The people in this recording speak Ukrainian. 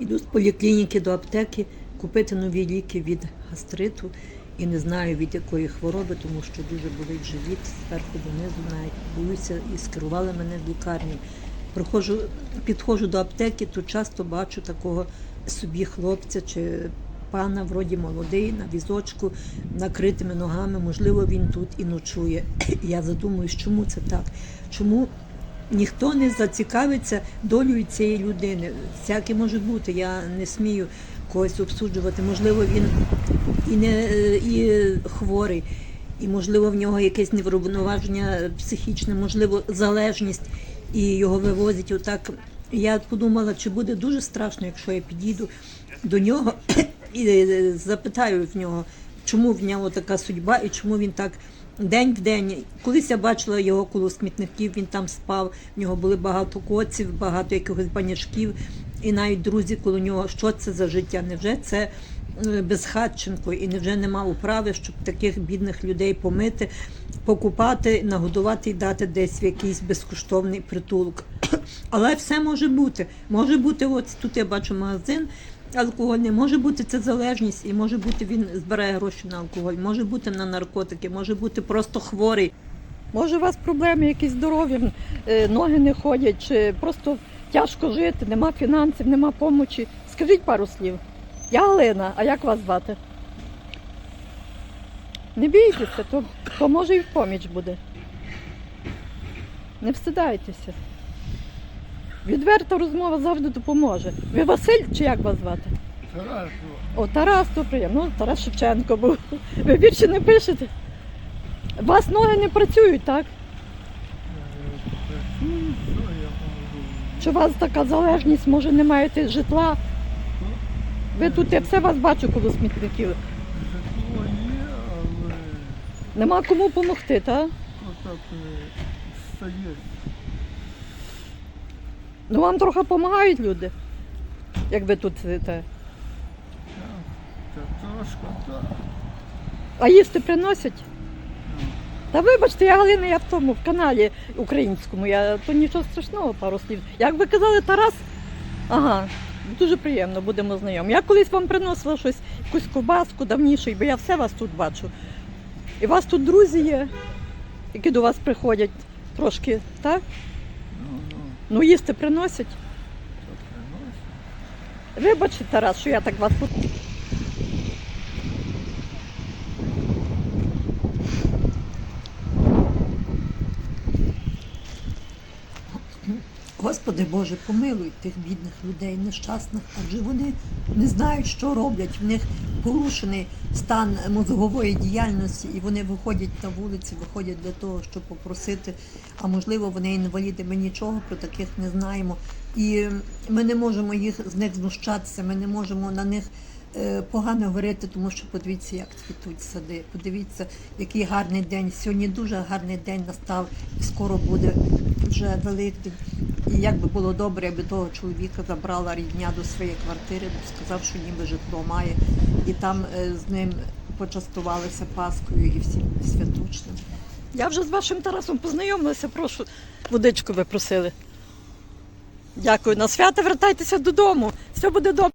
Іду з поліклініки до аптеки купити нові ліки від гастриту і не знаю від якої хвороби, тому що дуже болить живіт зверху донизу навіть боюся і скерували мене в лікарню. Проходжу, підходжу до аптеки, то часто бачу такого собі хлопця чи пана, вроді молодий, на візочку, накритими ногами. Можливо, він тут і ночує. Я задумуюсь, чому це так? Чому ніхто не зацікавиться долею цієї людини. Всяке може бути. Я не смію когось обсуджувати. Можливо, він і не е, і хворий, і можливо в нього якесь невровноваження психічне, можливо, залежність, і його вивозять отак. Я подумала, чи буде дуже страшно, якщо я підійду до нього і е, запитаю в нього, чому в нього така судьба і чому він так день в день. Колись я бачила його коло смітників, він там спав, в нього були багато коців, багато якихось банячків, і навіть друзі коло нього, що це за життя? Невже це е, безхатченко, і невже нема управи, щоб таких бідних людей помити, покупати, нагодувати і дати десь в якийсь безкоштовний притулок. Але все може бути. Може бути, от тут я бачу магазин алкогольний, може бути це залежність, і може бути він збирає гроші на алкоголь, може бути на наркотики, може бути просто хворий. Може, у вас проблеми якісь здоров'я, е, ноги не ходять, чи просто тяжко жити, нема фінансів, нема помочі. Скажіть пару слів. Я Галина, а як вас звати? Не бійтеся, то, то може і в поміч буде. Не встидайтеся. Відверта розмова завжди допоможе. Ви Василь чи як вас звати? Тарасу, О, Тарас, то приємно. Ну, Тарас Шевченко був. Ви більше не пишете. У вас ноги не працюють, так? Чи у вас така залежність, може не маєте житла? Ви тут я все вас бачу коло смітників. Житло є, але Нема кому допомогти, так? отак е, стає. Ну вам трохи допомагають люди, як ви тут сидите. Та трошки так. А їсти приносять? Та вибачте, я Галина, я в тому, в каналі українському. Я то нічого страшного, пару слів. Як ви казали, Тарас? Ага, дуже приємно, будемо знайомі. Я колись вам приносила щось, якусь ковбаску давніше, бо я все вас тут бачу. І у вас тут друзі є, які до вас приходять трошки, так? Ну, їсти приносять. Вибачте, Тарас, що я так вас тут. Господи Боже, помилуй тих бідних людей, нещасних, адже вони не знають, що роблять. В них порушений стан мозгової діяльності, і вони виходять на вулиці, виходять для того, щоб попросити. А можливо, вони інваліди. Ми нічого про таких не знаємо. І ми не можемо їх з них знущатися, ми не можемо на них. е, Погано говорити, тому що подивіться, як цвітуть сади. Подивіться, який гарний день. Сьогодні дуже гарний день настав, і скоро буде вже Великдень. І як би було добре, якби того чоловіка забрала рідня до своєї квартири, сказав, що ніби житло має, і там е, з ним почастувалися Паскою і всім святочним. Я вже з вашим Тарасом познайомилася, прошу. Водичку ви просили. Дякую. На свята, вертайтеся додому. Все буде добре.